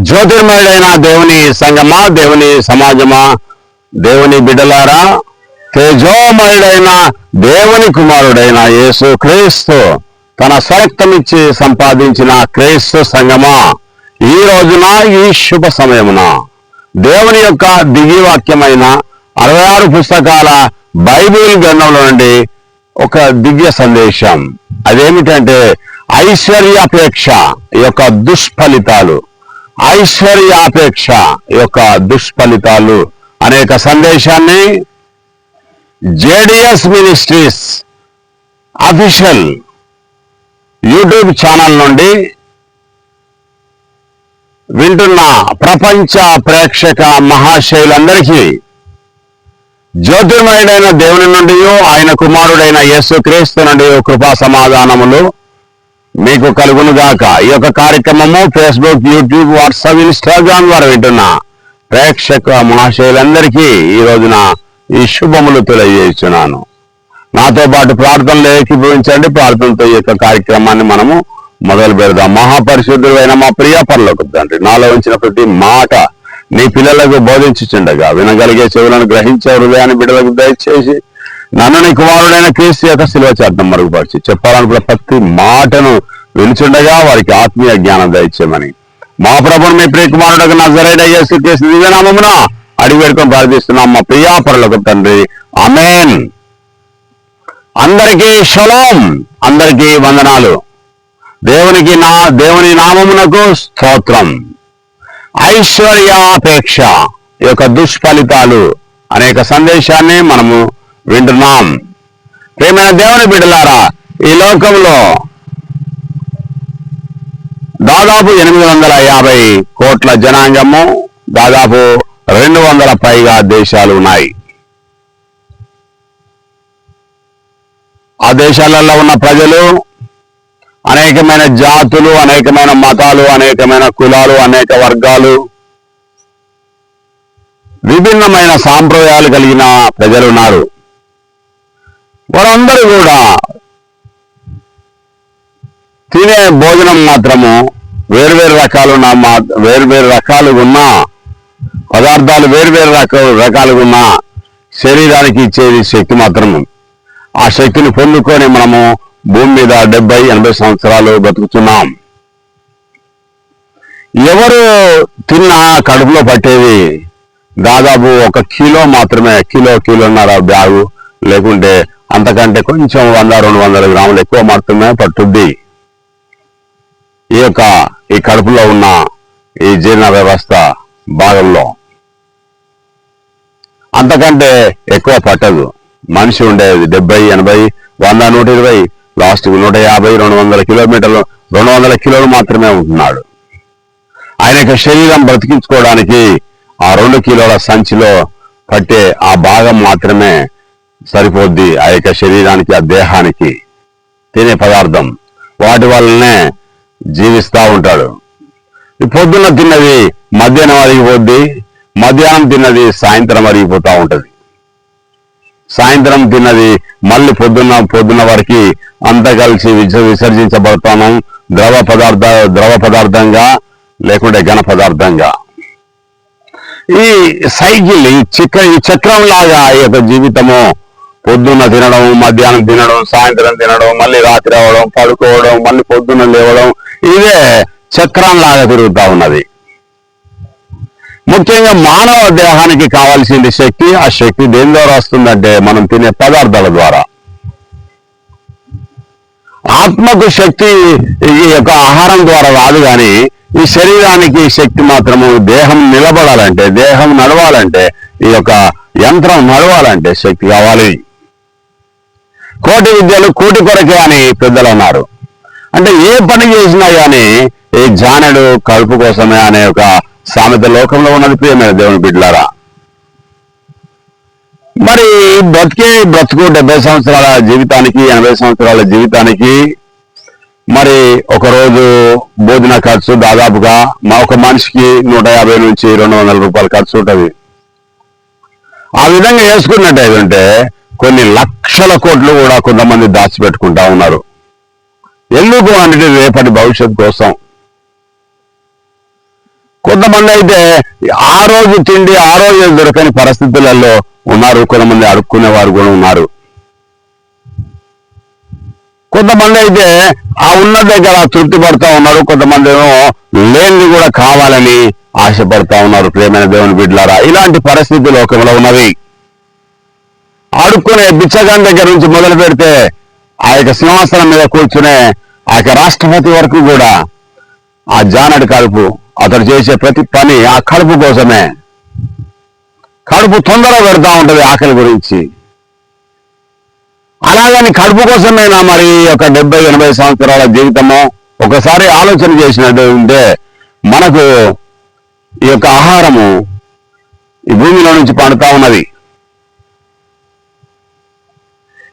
జ్యోతిర్మయుడైన దేవుని సంగమా దేవుని సమాజమా? దేవుని బిడ్డలారా తేజోమయుడైన దేవుని కుమారుడైన యేసు క్రీస్తు తన స్వరక్తమిచ్చి సంపాదించిన క్రీస్తు సంగమా. ఈ రోజున ఈ శుభ సమయమున దేవుని యొక్క దివ్యవాక్యమైన అరవై ఆరు పుస్తకాల బైబిల్ గ్రంథంలో నుండి ఒక దివ్య సందేశం. అదేమిటంటే ఐశ్వర్యాపేక్ష యొక్క దుష్ఫలితాలు. ఐశ్వర్యాపేక్ష యొక్క దుష్ఫలితాలు అనేక సందేశాన్ని JDS ministries official YouTube channel నుండి వింటున్న ప్రపంచ ప్రేక్షక మహాశైలందరికీ జ్యోతిర్మయుడైన దేవుని నుండి ఆయన కుమారుడైన యేసు క్రీస్తు నుండి కృపా సమాధానములు. మీకు కలుగునుగాక. ఈ యొక్క కార్యక్రమము ఫేస్బుక్ యూట్యూబ్ వాట్సాప్ ఇన్స్టాగ్రామ్ ద్వారా వింటున్న ప్రేక్షక మహాశయులందరికీ ఈ రోజున ఈ శుభములు తెలియజేస్తున్నాను. నాతో పాటు ప్రార్థనలు ఏకీభవించండి. ప్రార్థనతో ఈ యొక్క కార్యక్రమాన్ని మనము మొదలు పెడదాం. మహాపరిశుద్ధుడైన మా ప్రియ పనులకు తండ్రి నాలో ఉంచిన ప్రతి మాట నీ పిల్లలకు బోధించుచుండగా. వినగలిగే చెవులను గ్రహించే హృదయాన్ని బిడ్డలకు దయచేసి నన్ను నీ కుమారుడైన క్రీస్తు యొక్క శిలువ చేద్దాం మరుగుపరిచి చెప్పాలనుకున్న ప్రతి మాటను వెలుచుండగా వారికి ఆత్మీయ జ్ఞానం దయచేయమని. మా ప్రభుని మీ ప్రియ కుమారుడు నజరైన యేసు క్రీస్తు దివ్యనామమున అడిగి వేడుకొని ప్రార్థిస్తున్నాం. మా ప్రియా పరులకు తండ్రి. అమేన్ అందరికీ షలోం. అందరికీ వందనాలు. దేవునికి నా దేవుని నామమునకు స్తోత్రం. ఐశ్వర్యాపేక్ష యొక్క దుష్ఫలితాలు అనేక సందేశాన్ని మనము వింటున్నాం. ప్రేమైన దేవుని బిడ్డలారా ఈ లోకంలో దాదాపు ఎనిమిది వందల యాభై కోట్ల జనాంగము దాదాపు రెండు వందల పైగా దేశాలు ఉన్నాయి. ఆ దేశాలలో ఉన్న ప్రజలు అనేకమైన జాతులు అనేకమైన మతాలు అనేకమైన కులాలు అనేక వర్గాలు విభిన్నమైన సాంప్రదాయాలు కలిగిన ప్రజలు ఉన్నారు. వారందరూ కూడా తినే భోజనం మాత్రము వేరువేరు రకాలు ఉన్న మా వేరువేరు రకాలు ఉన్నా పదార్థాలు వేరువేరు రకాలు రకాలుగా ఉన్న శరీరానికి ఇచ్చేది శక్తి మాత్రము ఆ శక్తిని పొందుకొని మనము భూమి మీద డెబ్బై ఎనభై సంవత్సరాలు బతుకుతున్నాం. ఎవరు తిన్నా కడుపులో పట్టేది దాదాపు ఒక కిలో మాత్రమే కిలో కిలోన్నర బ్యాగు లేకుంటే అంతకంటే కొంచెం వంద రెండు వందల గ్రాములు ఎక్కువ మాత్రమే పట్టుద్ది. ఈ యొక్క ఈ కడుపులో ఉన్న ఈ జీర్ణ వ్యవస్థ భాగంలో. అంతకంటే ఎక్కువ పట్టదు. మనిషి ఉండేది డెబ్బై ఎనభై వంద నూట ఇరవై లాస్ట్ నూట యాభై రెండు వందల కిలోమీటర్లు రెండు వందల కిలోలు మాత్రమే ఉంటున్నాడు. ఆయన యొక్క శరీరం బ్రతికించుకోవడానికి ఆ రెండు కిలోల సంచిలో పట్టే ఆ భాగం మాత్రమే సరిపోద్ది. ఆ యొక్క శరీరానికి ఆ దేహానికి తినే పదార్థం. వాటి వల్లనే జీవిస్తా ఉంటాడు. ఈ పొద్దున్న తిన్నది మధ్యాహ్నం అరిగిపోద్ది మధ్యాహ్నం తిన్నది సాయంత్రం అరిగిపోతా ఉంటది. సాయంత్రం తిన్నది మళ్ళీ పొద్దున్న పొద్దున్న వరకు అంతా కలిసి విస- విసర్జించబడతాను. ద్రవ పదార్థ ద్రవ పదార్థంగా లేకుంటే ఘన పదార్థంగా. ఈ సైకిల్ ఈ చక్ర ఈ చక్రం లాగా ఈ యొక్క జీవితము పొద్దున్న తినడం మధ్యాహ్నం తినడం సాయంత్రం తినడం మళ్ళీ రాత్రి అవడం పడుకోవడం మళ్ళీ పొద్దున్న లేవడం ఇదే చక్రం లాగా ఉన్నది. ముఖ్యంగా మానవ దేహానికి కావాల్సింది శక్తి ఆ శక్తి దేని ద్వారా వస్తుందంటే మనం తినే పదార్థాల ద్వారా. ఆత్మకు శక్తి ఈ యొక్క ఆహారం ద్వారా రాదు కానీ ఈ శరీరానికి శక్తి మాత్రము దేహం నిలబడాలంటే దేహం నడవాలంటే ఈ యొక్క యంత్రం నడవాలంటే శక్తి కావాలి. కోటి విద్యలు కోటి కొరకే అని పెద్దలు అన్నారు. అంటే ఏ పని చేసినా గానీ ఈ జానడు కడుపు కోసమే అనే ఒక సామెత లోకంలో ఉన్నది ప్రియమైన దేవుని బిడ్డలారా. మరి బ్రతికే బ్రతుకు డెబ్బై సంవత్సరాల జీవితానికి ఎనభై సంవత్సరాల జీవితానికి మరి ఒక రోజు భోజన ఖర్చు దాదాపుగా మా ఒక మనిషికి నూట యాభై నుంచి రెండు వందల రూపాయల ఖర్చు ఉంటుంది. ఆ విధంగా వేసుకున్నట్టయితే కొన్ని లక్షల కోట్లు కూడా కొంతమంది దాచిపెట్టుకుంటా ఉన్నారు. ఎందుకు అంటే రేపటి భవిష్యత్ కోసం. కొంతమంది అయితే ఆ రోజు తిండి ఆ రోజు దొరకని పరిస్థితులలో ఉన్నారు. కొంతమంది అడుక్కునే వారు కూడా ఉన్నారు. కొంతమంది అయితే ఆ ఉన్న దగ్గర తృప్తి పడతా ఉన్నారు. కొంతమంది ఏమో లేనిది కూడా కావాలని ఆశపడతా ఉన్నారు. ప్రేమైన దేవుని బిడ్డలారా ఇలాంటి పరిస్థితి లోకంలో ఉన్నవి ఆడుకునే బిచ్చగాని దగ్గర నుంచి మొదలు పెడితే ఆ యొక్క సింహాసనం మీద కూర్చునే ఆ యొక్క రాష్ట్రపతి వరకు కూడా ఆ జానడి కడుపు అతడు చేసే ప్రతి పని ఆ కడుపు కోసమే. కడుపు తొందర పెడతా ఉంటది ఆకలి గురించి. అలాగని కడుపు కోసమేనా మరి ఒక డెబ్బై ఎనభై సంవత్సరాల జీవితము? ఒకసారి ఆలోచన చేసినట్టు ఉంటే మనకు ఈ యొక్క ఆహారము ఈ భూమిలో నుంచి పండుతా ఉన్నది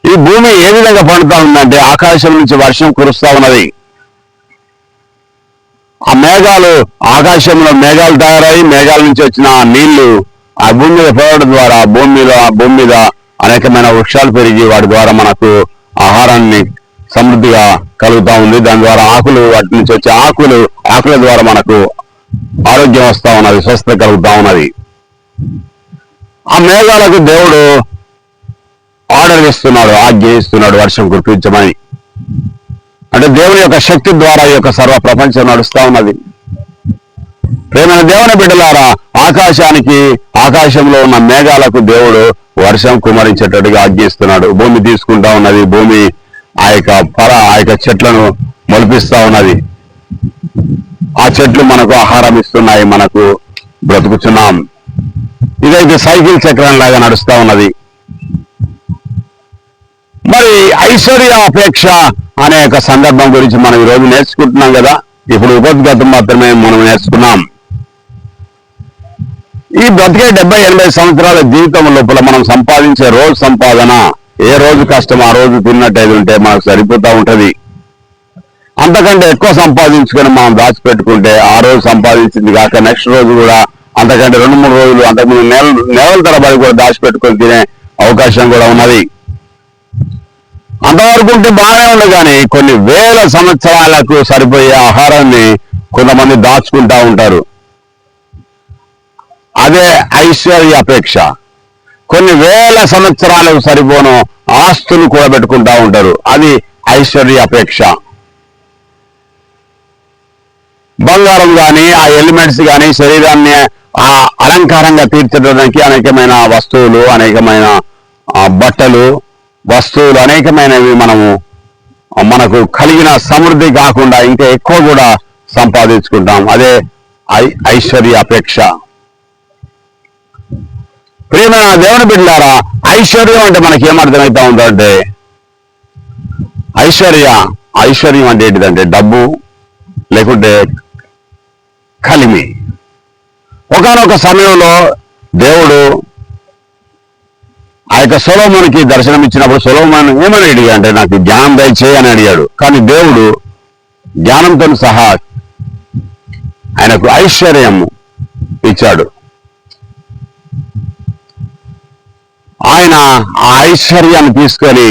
ఈ భూమి ఏ విధంగా పండుతా ఉందంటే ఆకాశం నుంచి వర్షం కురుస్తా ఉన్నది. ఆ మేఘాలు ఆకాశంలో మేఘాలు తయారై మేఘాల నుంచి వచ్చిన ఆ నీళ్ళు ఆ భూమి మీద పడడం ద్వారా భూమి మీద ఆ భూమి మీద అనేకమైన వృక్షాలు పెరిగి వాటి ద్వారా మనకు ఆహారాన్ని సమృద్ధిగా కలుగుతా ఉంది. దాని ద్వారా ఆకులు వాటి నుంచి వచ్చే ఆకులు ఆకుల ద్వారా మనకు ఆరోగ్యం వస్తా ఉన్నది స్వస్థత కలుగుతా ఉన్నది. ఆ మేఘాలకు దేవుడు ఆర్డర్ ఇస్తున్నాడు ఆజ్ఞ ఇస్తున్నాడు వర్షం కురిపించమని. అంటే దేవుని యొక్క శక్తి ద్వారా ఈ యొక్క సర్వ ప్రపంచం నడుస్తా ఉన్నది. ప్రేమైన దేవుని బిడ్డలారా ఆకాశానికి ఆకాశంలో ఉన్న మేఘాలకు దేవుడు వర్షం కుమరించేటట్టుగా ఆజ్ఞిస్తున్నాడు భూమి తీసుకుంటా ఉన్నది భూమి ఆ యొక్క పర ఆ యొక్క చెట్లను మొలిపిస్తా ఉన్నది. ఆ చెట్లు మనకు ఆహారం ఇస్తున్నాయి మనకు బ్రతుకుతున్నాం ఇదైతే సైకిల్ చక్రం లాగా నడుస్తా ఉన్నది. మరి ఐశ్వర్య అపేక్ష అనే ఒక సందర్భం గురించి మనం ఈరోజు నేర్చుకుంటున్నాం కదా. ఇప్పుడు ఉపద్గతం మాత్రమే మనం నేర్చుకున్నాం. ఈ బ్రతికే డెబ్బై ఎనభై సంవత్సరాల జీవితం లోపల మనం సంపాదించే రోజు సంపాదన ఏ రోజు కష్టం ఆ రోజు తిన్నట్టయితే ఉంటే మనకు సరిపోతూ ఉంటుంది. అంతకంటే ఎక్కువ సంపాదించుకొని మనం దాచిపెట్టుకుంటే ఆ రోజు సంపాదించింది కాక నెక్స్ట్ రోజు కూడా అంతకంటే రెండు మూడు రోజులు అంతకుముందు నెల నెలల తరబడి కూడా దాచిపెట్టుకొని తినే అవకాశం కూడా ఉన్నది. అంతవరకు ఉంటే బాగానే ఉంది కానీ కొన్ని వేల సంవత్సరాలకు సరిపోయే ఆహారాన్ని కొంతమంది దాచుకుంటా ఉంటారు. అదే ఐశ్వర్య అపేక్ష. కొన్ని వేల సంవత్సరాలకు సరిపోను ఆస్తులు కూడా పెట్టుకుంటా ఉంటారు. అది ఐశ్వర్య అపేక్ష. బంగారం కానీ ఆ ఎలిమెంట్స్ కానీ శరీరాన్ని ఆ అలంకారంగా తీర్చడానికి అనేకమైన వస్తువులు అనేకమైన బట్టలు వస్తువులు అనేకమైనవి మనము మనకు కలిగిన సమృద్ధి కాకుండా ఇంకా ఎక్కువ కూడా సంపాదించుకుంటాం. అదే ఐ ఐశ్వర్య అపేక్ష ప్రియమైన దేవుని బిడ్డారా ఐశ్వర్యం అంటే మనకి ఏమర్థమవుతా ఉందంటే ఐశ్వర్య ఐశ్వర్యం అంటే ఏంటిదంటే డబ్బు లేకుంటే కలిమి. ఒకనొక సమయంలో దేవుడు ఆ యొక్క సొలోమోనికి దర్శనం ఇచ్చినప్పుడు సొలోమోన్ ఏమని అడిగా అంటే నాకు జ్ఞానం దయచేయి అని అడిగాడు. కానీ దేవుడు జ్ఞానంతో సహా ఆయనకు ఐశ్వర్యం ఇచ్చాడు. ఆయన ఆ ఐశ్వర్యాన్ని తీసుకొని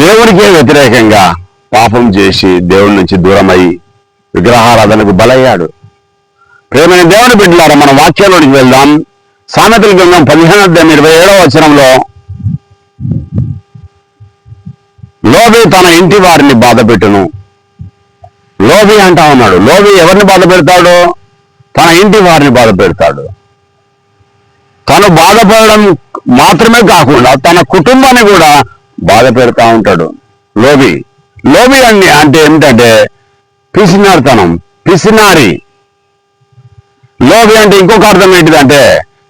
దేవుడికే వ్యతిరేకంగా పాపం చేసి దేవుడి నుంచి దూరమై విగ్రహారాధనకు బలయ్యాడు. ప్రేమైన దేవుని బిడ్డలారా మన వాక్యంలోనికి వెళ్దాం. సామెతల గ్రంథం పదిహేను అధ్యాయం ఇరవై ఏడవ వచనంలో లోబి తన ఇంటి వారిని బాధ పెట్టును. లోబి అంటా ఉన్నాడు. లోబి ఎవరిని బాధ పెడతాడు? తన ఇంటి వారిని బాధ పెడతాడు. తను బాధపడడం మాత్రమే కాకుండా తన కుటుంబాన్ని కూడా బాధ పెడతా ఉంటాడు. లోబి. లోబి అన్ని అంటే ఏమిటంటే పిసినారితనం పిసినారి. లోబి అంటే ఇంకొక అర్థం ఏంటిదంటే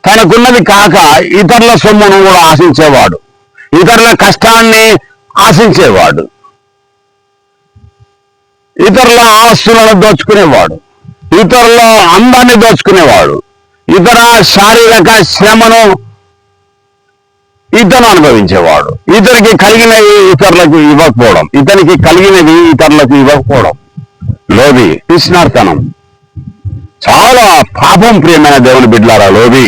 తనకున్నది కాక ఇతరుల సొమ్మును కూడా ఆశించేవాడు. ఇతరుల కష్టాన్ని ఆశించేవాడు. ఇతరుల ఆస్తులను దోచుకునేవాడు. ఇతరుల అందాన్ని దోచుకునేవాడు. ఇతర శారీరక శ్రమను ఇతను అనుభవించేవాడు. ఇతనికి కలిగినవి ఇతరులకు ఇవ్వకపోవడం. ఇతనికి కలిగినవి ఇతరులకు ఇవ్వకపోవడం. లోబి కృష్ణార్థనం చాలా పాపం ప్రియమైన దేవుని బిడ్లారా లోబి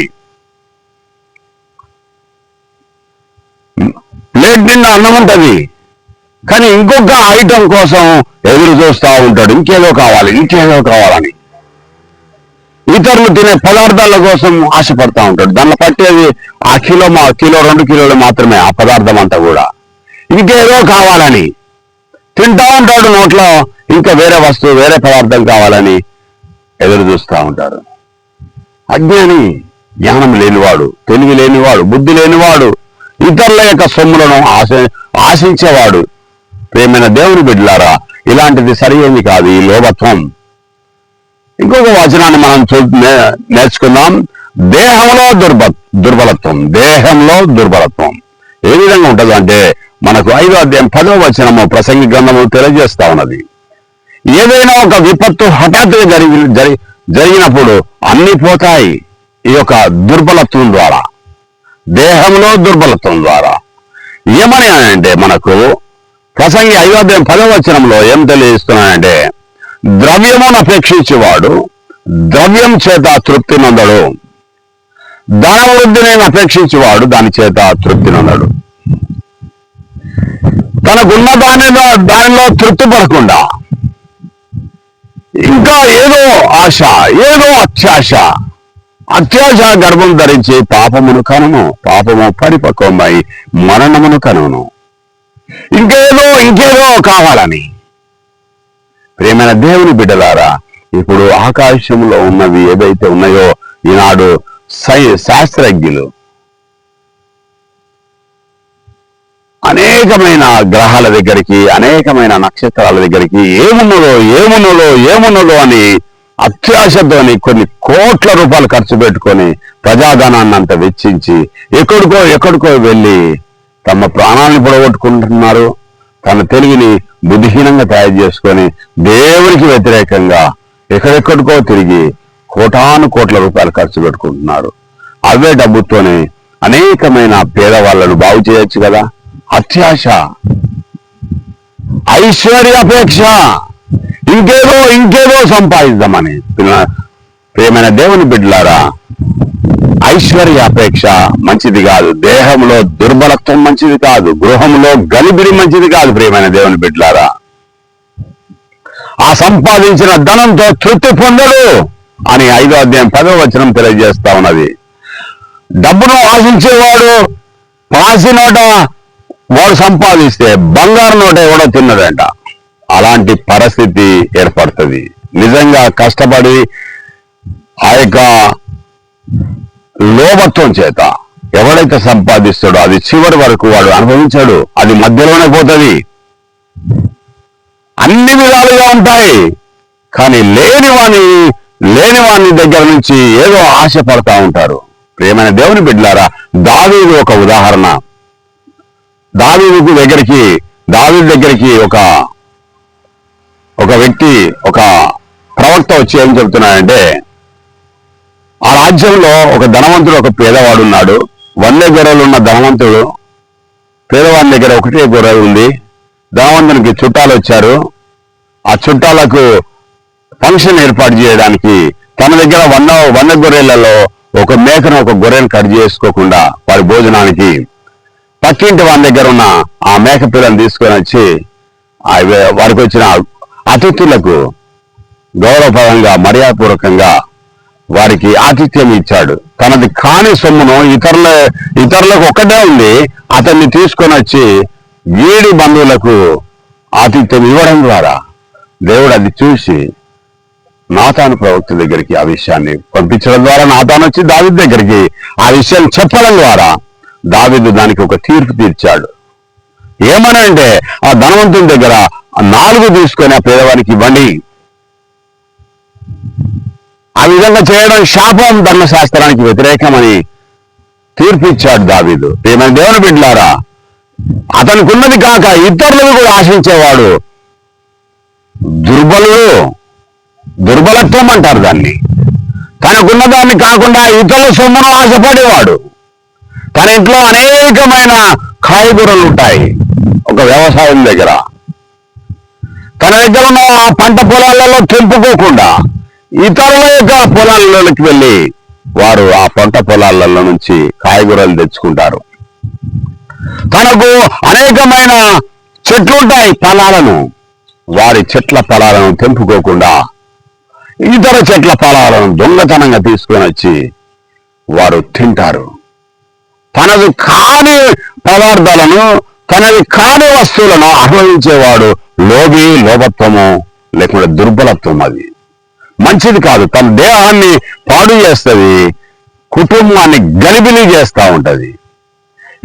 ప్లేట్ నిండా అన్నం ఉంటుంది. కానీ ఇంకొక ఐటెం కోసం ఎదురు చూస్తూ ఉంటాడు. ఇంకేదో కావాలి ఇంకేదో కావాలని. ఇతరులు తినే పదార్థాల కోసం ఆశపడతా ఉంటాడు. దానిలో పట్టేది ఆ కిలో మా కిలో రెండు కిలోలు మాత్రమే ఆ పదార్థం అంతా కూడా. ఇంకేదో కావాలని. తింటా ఉంటాడు నోట్లో ఇంకా వేరే వస్తువు వేరే పదార్థం కావాలని ఎదురు చూస్తూ ఉంటారు అజ్ఞాని జ్ఞానం లేనివాడు తెలివి లేనివాడు బుద్ధి లేనివాడు ఇతరుల యొక్క సొమ్ములను ఆశ ఆశించేవాడు. ప్రేమైన దేవుని బిడ్డలారా ఇలాంటిది సరియైంది కాదు ఈ లోభత్వం ఇంకొక వచనాన్ని మనం చూ నేర్చుకుందాం. దేహంలో దుర్బ దుర్బలత్వం. దేహంలో దుర్బలత్వం. ఏ విధంగా ఉంటుంది అంటే మనకు ఐదో అధ్యాయం పదో వచనము ప్రసంగి గ్రంథము తెలియజేస్తా ఉన్నది. ఏదైనా ఒక విపత్తు హఠాత్తుగా జరిగి జరి జరిగినప్పుడు అన్ని పోతాయి. ఈ యొక్క దుర్బలత్వం ద్వారా. దేహంలో దుర్బలత్వం ద్వారా. ఏమని అంటే మనకు ప్రసంగి అయోధ్యం పదవచనంలో ఏం తెలియజేస్తున్నానంటే ద్రవ్యమును అపేక్షించేవాడు ద్రవ్యం చేత తృప్తి నొందడు. ధనవృద్ధిని అపేక్షించేవాడు దాని చేత తృప్తి నొందడు. తనకున్న దానిలో దానిలో తృప్తి పడకుండా ఇంకా ఏదో ఆశ ఏదో అత్యాశ అత్యాశ గర్భం ధరించి పాపమును కనును. పాపము పరిపక్వమై మరణమును కనును. ఇంకేదో ఇంకేదో కావాలని. ప్రేమైన దేవుని బిడ్డలారా ఇప్పుడు ఆకాశంలో ఉన్నవి ఏదైతే ఉన్నాయో ఈనాడు సై శాస్త్రజ్ఞులు. అనేకమైన గ్రహాల దగ్గరికి అనేకమైన నక్షత్రాల దగ్గరికి ఏమున్నదో ఏమున్నదో ఏమున్నదో అని అత్యాశతోని కొన్ని కోట్ల రూపాయలు ఖర్చు పెట్టుకొని ప్రజాధనాన్ని అంత వెచ్చించి ఎక్కడికో ఎక్కడికో వెళ్ళి తమ ప్రాణాలను పొడగొట్టుకుంటున్నారు తన తెలివిని బుద్ధిహీనంగా తయారు చేసుకొని దేవునికి వ్యతిరేకంగా ఎక్కడెక్కడికో తిరిగి కోటాను కోట్ల రూపాయలు ఖర్చు పెట్టుకుంటున్నారు. అవే డబ్బుతోనే అనేకమైన పేదవాళ్ళను బాగు చేయొచ్చు కదా. అత్యాశ. ఐశ్వర్యాపేక్ష. ఇంకేదో ఇంకేదో సంపాదిద్దామని. ప్రియమైన దేవుని బిడ్డలారా ఐశ్వర్యాపేక్ష మంచిది కాదు. దేహంలో దుర్బలత్వం మంచిది కాదు. గృహంలో గలిబిడి మంచిది కాదు ప్రియమైన దేవుని బిడ్డలారా. ఆ సంపాదించిన ధనంతో తృప్తి పొందడు అని ఐదో అధ్యాయం పదో వచనం తెలియజేస్తా ఉన్నది. డబ్బును ఆశించేవాడు పాసి నోట వాడు సంపాదిస్తే బంగారు నోట ఎవడో తిన్నదంట అలాంటి పరిస్థితి ఏర్పడుతుంది. నిజంగా కష్టపడి ఆ యొక్క లోభత్వం చేత ఎవడైతే సంపాదిస్తాడో అది చివరి వరకు వాడు అనుభవించాడు అది మధ్యలోనే పోతుంది. అన్ని విధాలుగా ఉంటాయి కానీ లేనివాణి లేనివాణి దగ్గర నుంచి ఏదో ఆశపడతా ఉంటారు. ప్రేమైన దేవుని బిడ్డలారా దావీదు ఒక ఉదాహరణ. దావీదుకు దగ్గరికి దావీదు దగ్గరికి ఒక ఒక వ్యక్తి ఒక ప్రవక్త వచ్చి ఏం చెబుతున్నాడంటే ఆ రాజ్యంలో ఒక ధనవంతుడు ఒక పేదవాడు ఉన్నాడు. వంద గొర్రెలు ఉన్న ధనవంతుడు. పేదవాడి దగ్గర ఒకటే గొర్రె ఉంది. ధనవంతునికి చుట్టాలు వచ్చారు. ఆ చుట్టాలకు ఫంక్షన్ ఏర్పాటు చేయడానికి తన దగ్గర వంద వంద గొర్రెలలో ఒక మేకను ఒక గొర్రెను కట్ చేసుకోకుండా వారి భోజనానికి పక్కింటి వాని దగ్గర ఉన్న ఆ మేక పిల్లని తీసుకొని వచ్చి వారికి వచ్చిన అతిథులకు గౌరవపరంగా మర్యాదపూర్వకంగా వారికి ఆతిథ్యం ఇచ్చాడు. తనది కాని సొమ్మును ఇతరుల ఇతరులకు ఒక్కటే ఉంది. అతన్ని తీసుకొని వచ్చి వీడి బంధువులకు ఆతిథ్యం ఇవ్వడం ద్వారా దేవుడు అది చూసి నాతాను ప్రవక్త దగ్గరికి ఆ విషయాన్ని పంపించడం ద్వారా నాతాను వచ్చి దావిద్ దగ్గరికి ఆ విషయం చెప్పడం ద్వారా దావిదు దానికి ఒక తీర్పు తీర్చాడు. ఏమనంటే ఆ ధనవంతుని దగ్గర నాలుగు తీసుకొని ఆ పేదవానికి ఇవ్వండి. ఆ విధంగా చేయడం శాపం ధర్మశాస్త్రానికి వ్యతిరేకమని తీర్పిచ్చాడు దావీదు. ఏమైనా దేవుని బిడ్డలారా అతనికి ఉన్నది కాక ఇతరులను కూడా ఆశించేవాడు దుర్బలుడు దుర్బలత్వం అంటారు దాన్ని. తనకున్న దాన్ని కాకుండా ఇతరుల సొమ్మును ఆశపడేవాడు. తన ఇంట్లో అనేకమైన కాయగూరలు ఉంటాయి. ఒక వ్యవసాయం దగ్గర తన దగ్గర ఉన్న పంట పొలాలలో తెంపుకోకుండా ఇతరుల యొక్క పొలాలలోకి వెళ్ళి వారు ఆ పంట పొలాలలో నుంచి కాయగూరలు తెచ్చుకుంటారు. తనకు అనేకమైన చెట్లు ఉంటాయి ఫలాలను. వారి చెట్ల ఫలాలను తెంపుకోకుండా ఇతర చెట్ల ఫలాలను దొంగతనంగా తీసుకొని వచ్చి వారు తింటారు. తనకు కాని పదార్థాలను తనది కాని వస్తువులను అనుభవించేవాడు లోభి లోభత్వము లేకుంటే దుర్బలత్వం అది. మంచిది కాదు తన దేహాన్ని పాడు చేస్తుంది కుటుంబాన్ని గలిబిలి చేస్తూ ఉంటది.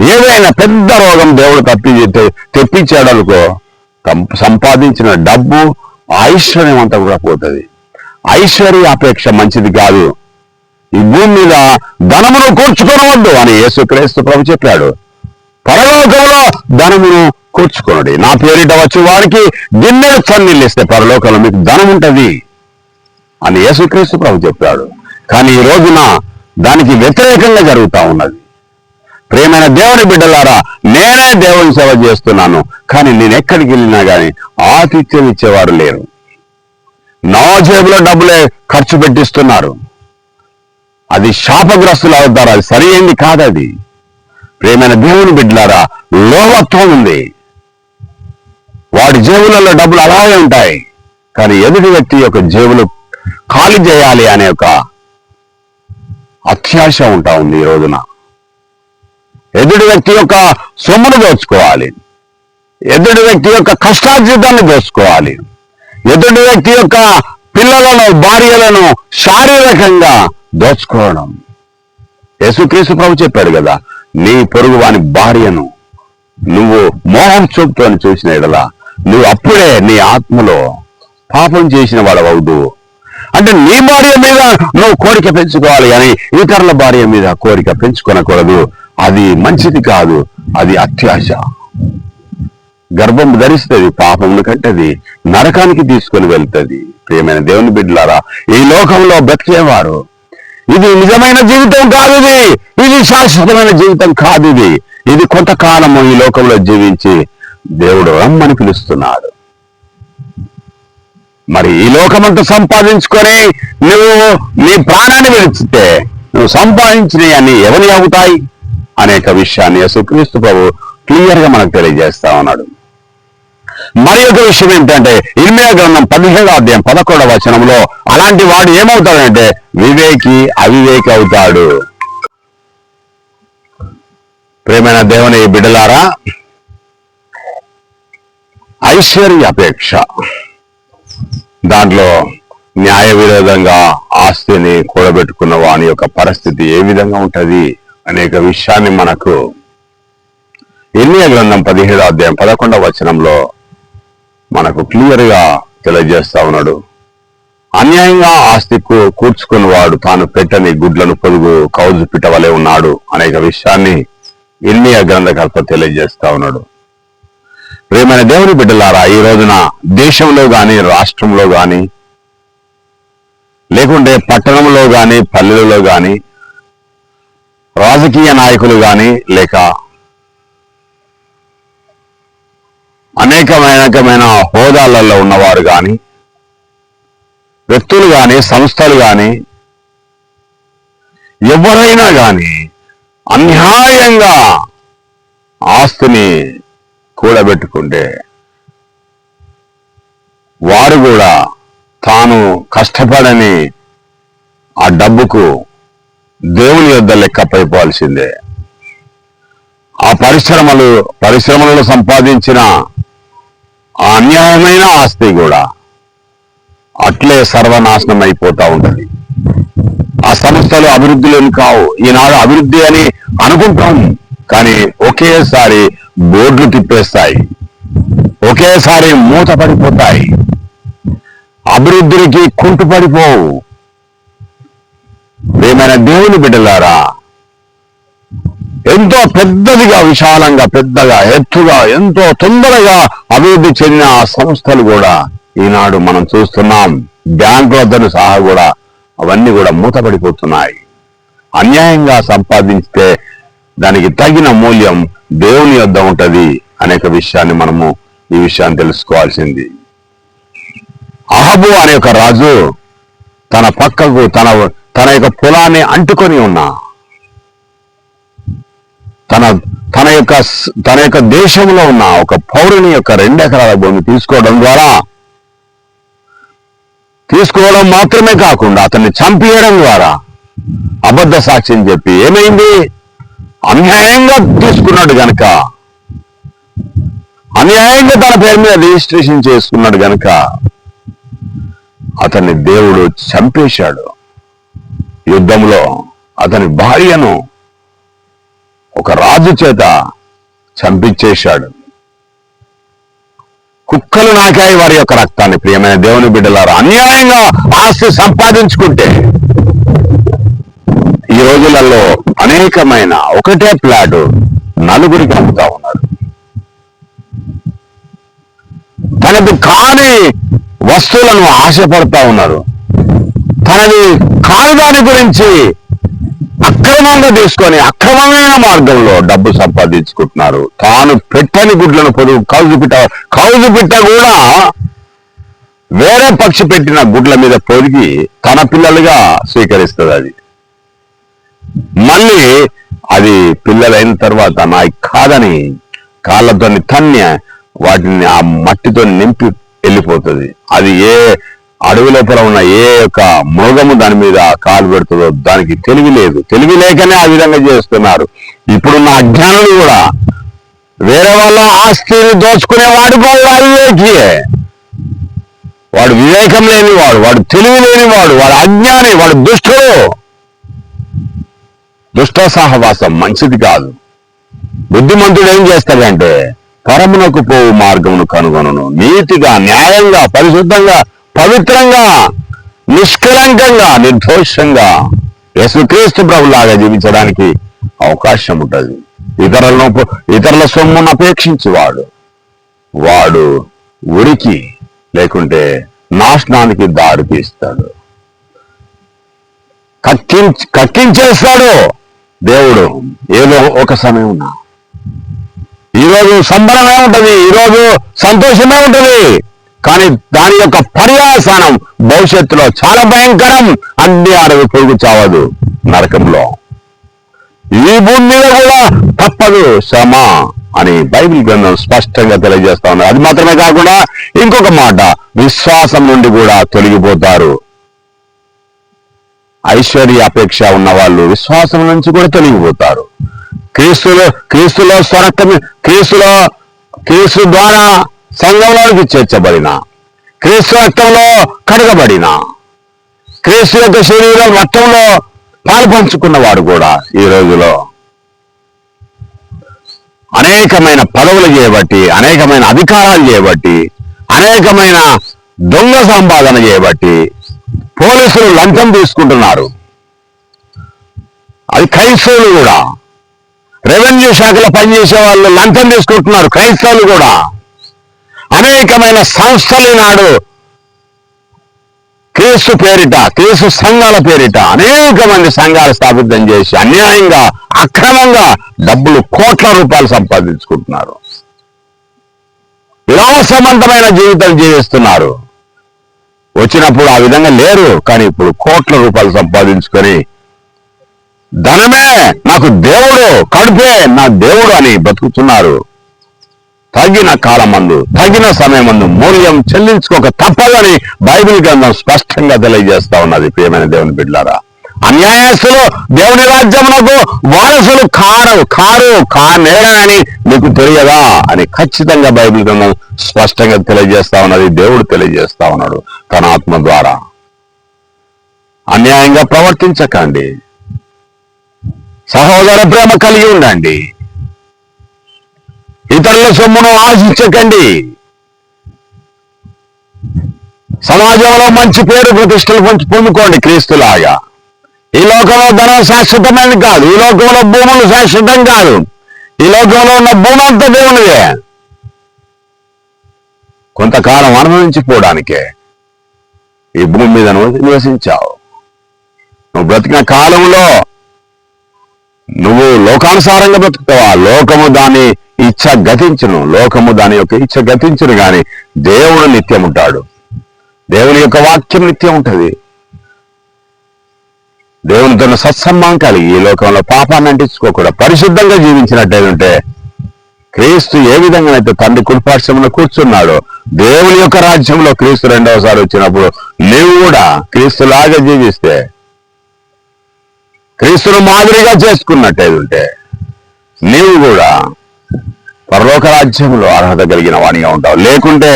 ఏదైనా పెద్ద రోగం దేవుడు తప్పి తె- తెప్పించాడు అనుకో సంపాదించిన డబ్బు ఐశ్వర్యం అంతా కూడా పోతుంది. ఐశ్వర్య అపేక్ష మంచిది కాదు. ఈ భూమి మీద ధనమును కూర్చుకొనవద్దు అని యేసుక్రీస్తు ప్రభు చెప్పాడు. పరలోకంలో ధనమును కూర్చుకొనడి. నా పేరిట వచ్చి వారికి గిన్నెలు చన్నీళ్ళిస్తే పరలోకంలో మీకు ధనం ఉంటుంది అని యేసుక్రీస్తు ప్రభు చెప్పాడు. కానీ ఈ రోజున దానికి వ్యతిరేకంగా జరుగుతా ఉన్నది. ప్రేమైన దేవుని బిడ్డలారా నేనే దేవుని సేవ చేస్తున్నాను. కానీ నేను ఎక్కడికి వెళ్ళినా కానీ ఆతిథ్యం ఇచ్చేవారు లేరు. నా జేబులో డబ్బులే ఖర్చు పెట్టిస్తున్నారు. అది శాపగ్రస్తులు అవుతారు. అది సరి అయింది కాదది. ప్రేమైన దేవుని బిడ్డలారా లోవత్వం ఉంది. వాడి జేబులలో డబ్బులు అలాగే ఉంటాయి. కానీ ఎదుటి వ్యక్తి యొక్క జేబులు ఖాళీ చేయాలి అనే ఒక అత్యాశ ఉంటా ఉంది ఈ రోజున. ఎదుటి వ్యక్తి యొక్క సొమ్మును దోచుకోవాలి. ఎదుటి వ్యక్తి యొక్క కష్టార్జితాన్ని దోచుకోవాలి. ఎదుటి వ్యక్తి యొక్క పిల్లలను భార్యలను శారీరకంగా దోచుకోవడం. యేసుక్రీస్తు ప్రభు చెప్పాడు కదా నీ పొరుగు వాని భార్యను నువ్వు మోహం చూపుతో చూసిన ఎడల నువ్వు అప్పుడే నీ ఆత్మలో పాపం చేసిన వాడవద్దు అంటే నీ భార్య మీద నువ్వు కోరిక పెంచుకోవాలి కానీ ఇతరుల భార్య మీద కోరిక పెంచుకొనకూడదు. అది మంచిది కాదు అది అత్యాశ. గర్భం ధరిస్తుంది పాపమును కట్టది నరకానికి తీసుకొని వెళ్తుంది. ప్రియమైన దేవుని బిడ్డలారా ఈ లోకంలో బ్రతికేవారు ఇది నిజమైన జీవితం కాదు ఇది. ఇది శాశ్వతమైన జీవితం కాదు ఇది. ఇది కొంతకాలము ఈ లోకంలో జీవించి దేవుడు రమ్మని పిలుస్తున్నాడు. మరి ఈ లోకమంతా సంపాదించుకొని నువ్వు నీ ప్రాణాన్ని విడిచితే నువ్వు సంపాదించినవి అన్ని ఎవరి అవుతాయి? అనేక విషయాన్ని యేసుక్రీస్తు ప్రభు క్లియర్గా మనకు తెలియజేస్తా ఉన్నాడు. మరి ఒక విషయం ఏంటంటే ఇర్మియా గ్రంథం పదిహేడో అధ్యాయం పదకొండవ వచనంలో అలాంటి వాడు ఏమవుతాడంటే వివేకి అవివేకి అవుతాడు. ప్రేమైన దేవుని బిడ్డలారా ఐశ్వర్య అపేక్ష దాంట్లో న్యాయ విరోధంగా ఆస్తిని కూడబెట్టుకున్న వాని యొక్క పరిస్థితి ఏ విధంగా ఉంటుంది అనేక విషయాన్ని మనకు ఇర్మియా గ్రంథం పదిహేడో అధ్యాయం పదకొండవ వచనంలో మనకు క్లియర్గా తెలియజేస్తా ఉన్నాడు. అన్యాయంగా ఆస్తి కూర్చుకుని వాడు తాను పెట్టని గుడ్లను పొదుగు కౌజు పిట్టవలే ఉన్నాడు అనేక విషయాన్ని ఇర్మియా గ్రంథకర్త తెలియజేస్తా ఉన్నాడు. ప్రేమైన దేవుని బిడ్డలారా ఈ రోజున దేశంలో గాని రాష్ట్రంలో గాని లేకుంటే పట్టణంలో గాని పల్లెలలో గాని రాజకీయ నాయకులు గాని లేక అనేకమైనకమైన హోదాలలో ఉన్నవారు గాని వ్యక్తులు గాని సంస్థలు గాని ఎవరైనా గాని అన్యాయంగా ఆస్తిని కూడబెట్టుకుంటే వారు కూడా తాను కష్టపడని ఆ డబ్బుకు దేవుని యొద్ద లెక్కపైపోవాల్సిందే ఆ పరిశ్రమలు పరిశ్రమలలో సంపాదించిన అన్యాయమైన ఆస్తి కూడా అట్లే సర్వనాశనం అయిపోతా ఉంటుంది. ఆ సంస్థలు అభివృద్ధిలోని కావు. ఈనాడు అభివృద్ధి అని అనుకుంటాం కానీ ఒకేసారి బోర్డులు తిప్పేస్తాయి. ఒకేసారి మూత పడిపోతాయి. అభివృద్ధికి కుంటు పడిపోవు దేవుని బిడ్డలారా ఎంతో పెద్దదిగా విశాలంగా పెద్దగా ఎత్తుగా ఎంతో తొందరగా అభివృద్ధి చెందిన ఆ సంస్థలు కూడా ఈనాడు మనం చూస్తున్నాం. బ్యాంకులతో సహా కూడా అవన్నీ కూడా మూతపడిపోతున్నాయి. అన్యాయంగా సంపాదించితే దానికి తగిన మూల్యం దేవుని యొద్ద ఉంటది అనేక విషయాన్ని మనము ఈ విషయాన్ని తెలుసుకోవాల్సింది. అహబు అనే ఒక రాజు తన పక్కకు తన తన యొక్క పొలాన్ని అంటుకొని ఉన్నా. తన తన యొక్క తన యొక్క దేశంలో ఉన్న ఒక పౌరుని యొక్క రెండు ఎకరాల భూమి తీసుకోవడం ద్వారా తీసుకోవడం మాత్రమే కాకుండా అతన్ని చంపేయడం ద్వారా అబద్ధ సాక్ష్యం చెప్పి ఏమైంది? అన్యాయంగా తీసుకున్నాడు గనక. అన్యాయంగా తన పేరు మీద రిజిస్ట్రేషన్ చేసుకున్నాడు గనక అతన్ని దేవుడు చంపేశాడు. యుద్ధంలో అతని భార్యను ఒక రాజు చేత చంపించేశాడు. కుక్కలు నాకాయి వారి యొక్క రక్తాన్ని ప్రియమైన దేవుని బిడ్డలారా అన్యాయంగా ఆస్తి సంపాదించుకుంటే ఈ రోజులలో అనేకమైన ఒకటే ప్లాటు నలుగురికి అమ్ముతా ఉన్నారు. తనది కాని వస్తువులను ఆశపడతా ఉన్నారు. తనది కాని దాని గురించి అక్రమంగా తీసుకొని అక్రమమైన మార్గంలో డబ్బు సంపాదించుకుంటున్నారు. తాను పెట్టని గుడ్లను పొదుగు కౌజు పిట్ట కౌజు పిట్ట కూడా వేరే పక్షి పెట్టిన గుడ్ల మీద పొదిగి తన పిల్లలుగా స్వీకరిస్తుంది అది. మళ్ళీ అది పిల్లలైన తర్వాత నా కాదని కాళ్ళతోని తన్య వాటిని ఆ మట్టితో నింపి వెళ్ళిపోతుంది. అది ఏ అడవి లోపల ఉన్న ఏ యొక్క మృగము దాని మీద కాలు పెడుతుందో దానికి తెలివి లేదు. తెలివి లేకనే ఆ విధంగా చేస్తున్నారు. ఇప్పుడున్న అజ్ఞానులు కూడా వేరే వాళ్ళ ఆస్తిని దోచుకునేవాడు వాడు అవివేకియే వాడు వివేకం లేనివాడు వాడు తెలివి లేనివాడు వాడు అజ్ఞాని వాడు దుష్టుడు. దుష్ట సహవాసం మంచిది కాదు. బుద్ధిమంతుడు ఏం చేస్తాడంటే పరమునకు పోవు మార్గమును కనుగొనను. నీతిగా న్యాయంగా పరిశుద్ధంగా పవిత్రంగా నిష్కలంకంగా నిర్దోషంగా యేసుక్రీస్తు ప్రభులాగా జీవించడానికి అవకాశం ఉంటుంది. ఇతరులను ఇతరుల సొమ్మును అపేక్షించేవాడు. వాడు ఉరికి లేకుంటే నాశనానికి దారి తీస్తాడు. కక్కించి కక్కించేస్తాడు దేవుడు. ఏదో ఒక సమయం ఈరోజు సంబరమే ఉంటది. ఈరోజు సంతోషమే ఉంటది. కానీ దాని యొక్క పర్యావసానం భవిష్యత్తులో చాలా భయంకరం. అన్ని అడవి పొరుగు చావదు నరకంలో. ఈ భూమి మీద కూడా తప్పదు శ్రమ అని బైబిల్ గ్రంథం స్పష్టంగా తెలియజేస్తా ఉన్నారు అది మాత్రమే కాకుండా ఇంకొక మాట విశ్వాసం నుండి కూడా తొలగిపోతారు. ఐశ్వర్య అపేక్ష ఉన్న వాళ్ళు విశ్వాసం నుంచి కూడా తొలగిపోతారు. క్రీస్తులో క్రీస్తులో స్వరక్తం క్రీస్తులో క్రీస్తు ద్వారా సంఘంలోనికి చేర్చబడిన. క్రీస్తు రక్తంలో కడగబడిన. క్రీస్తు యొక్క శరీరం రక్తంలో పాల్పంచుకున్నవాడు కూడా ఈ రోజులో. అనేకమైన పదవులు చేయబట్టి అనేకమైన అధికారాలు చేయబట్టి అనేకమైన దొంగ సంపాదన చేయబట్టి పోలీసులు లంచం తీసుకుంటున్నారు. అది క్రైస్తవులు కూడా. రెవెన్యూ శాఖలో పనిచేసే వాళ్ళు లంచం తీసుకుంటున్నారు క్రైస్తవులు కూడా. అనేకమైన సంస్థలు ఈనాడు కేసు పేరిట కేసు సంఘాల పేరిట అనేక మంది సంఘాలు స్థాపితం చేసి అన్యాయంగా అక్రమంగా డబ్బులు కోట్ల రూపాయలు సంపాదించుకుంటున్నారు. విలాసవంతమైన జీవితం జీవిస్తున్నారు. వచ్చినప్పుడు ఆ విధంగా లేరు కానీ ఇప్పుడు కోట్ల రూపాయలు సంపాదించుకొని ధనమే నాకు దేవుడు కడుపే నా దేవుడు అని బతుకుతున్నారు తగిన కాలమందు తగిన సమయమందు మూల్యం చెల్లించుకోక తప్పదని బైబిల్ గ్రంథం స్పష్టంగా తెలియజేస్తా ఉన్నది ప్రియమైన దేవుని బిడ్డారా అన్యాయస్తులు దేవుని రాజ్యమునకు వారసులు కారు కారు కానేరని మీకు తెలియదా అని ఖచ్చితంగా బైబిల్ గ్రంథం స్పష్టంగా తెలియజేస్తా ఉన్నది దేవుడు తెలియజేస్తా ఉన్నాడు తన ఆత్మ ద్వారా. అన్యాయంగా ప్రవర్తించకండి. సహోదర ప్రేమ కలిగి ఉండండి. ఇతరుల సొమ్మును ఆశించకండి. సమాజంలో మంచి పేరు ప్రతిష్టలు పొందుకోండి క్రీస్తులాగా. ఈ లోకంలో ధనం శాశ్వతమైనది కాదు. ఈ లోకంలో భూములు శాశ్వతం కాదు. ఈ లోకంలో ఉన్న భూమి అంతా దేవునిదే. కొంతకాలం అనుభవించిపోవడానికే ఈ భూమి మీద నివసించావు. నువ్వు బ్రతికిన కాలంలో నువ్వు లోకానుసారంగా బ్రతుకుతావా? లోకము దాని ఇచ్చ గతించును లోకము దాని యొక్క ఇచ్చ గతించును గాని దేవుడు నిత్యం ఉంటాడు దేవుని యొక్క వాక్యం నిత్యం ఉంటుంది దేవునితో సత్సంబంధం కలిగి ఈ లోకంలో పాపాన్ని అంటించుకోకుండా పరిశుద్ధంగా జీవించినట్టేదంటే క్రీస్తు ఏ విధంగానైతే తండ్రి కుడిపార్శ్వమున కూర్చున్నాడో దేవుని యొక్క రాజ్యంలో క్రీస్తు రెండవసారి వచ్చినప్పుడు నీవు కూడా క్రీస్తులాగా జీవిస్తే క్రీస్తును మాదిరిగా చేసుకున్నట్టేది ఉంటే నీవు కూడా పరలోక రాజ్యంలో అర్హత కలిగిన వాణిగా ఉంటావు. లేకుంటే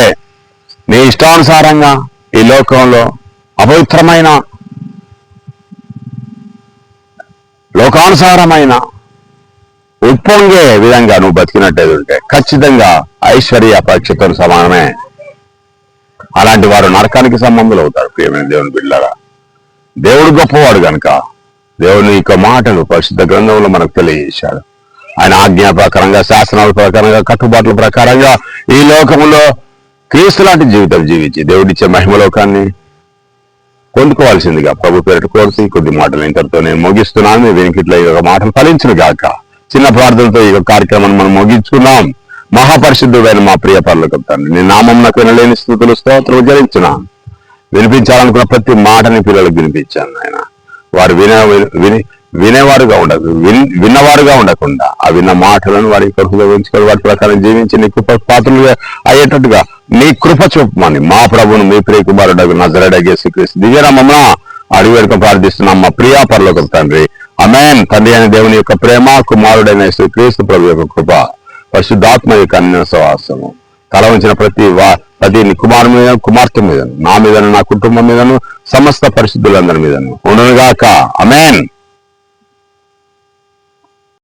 నీ ఇష్టానుసారంగా ఈ లోకంలో అపవిత్రమైన లోకానుసారమైన ఉప్పొంగే విధంగా నువ్వు బతికినట్టేది ఉంటే ఖచ్చితంగా ఐశ్వర్య పరీక్షతో సమానమే. అలాంటి వారు నరకానికి సంబంధులు అవుతారు ప్రియమైన దేవుని బిడ్డలారా దేవుడు గొప్పవాడు గనుక దేవుని యొక్క మాటలు పరిశుద్ధ గ్రంథంలో మనకు తెలియజేశాడు. ఆయన ఆజ్ఞా ప్రకారంగా శాసనాల ప్రకారంగా కట్టుబాట్ల ప్రకారంగా ఈ లోకంలో క్రీస్తు లాంటి జీవితం జీవించి దేవుడిచ్చే మహిమలోకాన్ని పొందుకోవాల్సిందిగా ప్రభు పేరిట కోరుతూ ఈ కొద్ది మాటలు ఇంతటితో నేను ముగిస్తున్నాను. మీ ఈ యొక్క మాటలు ఫలించిన గాక. చిన్న ప్రార్థనతో ఈ యొక్క కార్యక్రమాన్ని మనం ముగించుకున్నాం. మహాపరిశుద్ధుడైన మా ప్రియ పర్లకు తండ్రి నేను నామం నాకు వినలేని స్థుతులు స్తోత్రం ఉచ్చరించున్నాను వినిపించాలనుకున్న ప్రతి మాటని పిల్లలకు వినిపించాను ఆయన వారు వినే విని వినేవారుగా ఉండదు. విన్ విన్నవారుగా ఉండకుండా ఆ విన్న మాటలను వారి యొక్క ఉంచుకొని వాటి ప్రకారం జీవించి నీ కృప పాత్రలుగా అయ్యేటట్టుగా నీ కృప చూపమని మా ప్రభును మీ ప్రియ కుమారుడు నజరడగేసి క్రీస్తు దివ్యరామమ్మ అడుగు వేడుక ప్రార్థిస్తున్నాం. మా ప్రియా పరలోక తండ్రి. అమేన్ తండ్రి అయిన దేవుని యొక్క ప్రేమ కుమారుడైన శ్రీక్రీస్తు ప్రభు యొక్క కృప పరిశుద్ధాత్మ యొక్క అన్య సవాసము తల ఉంచిన ప్రతి వా ప్రతి కుమారు మీద కుమార్తె మీదను నా మీదను నా కుటుంబం మీదను సమస్త పరిశుద్ధులందరి మీదను. ఉండనుగాక. అమేన్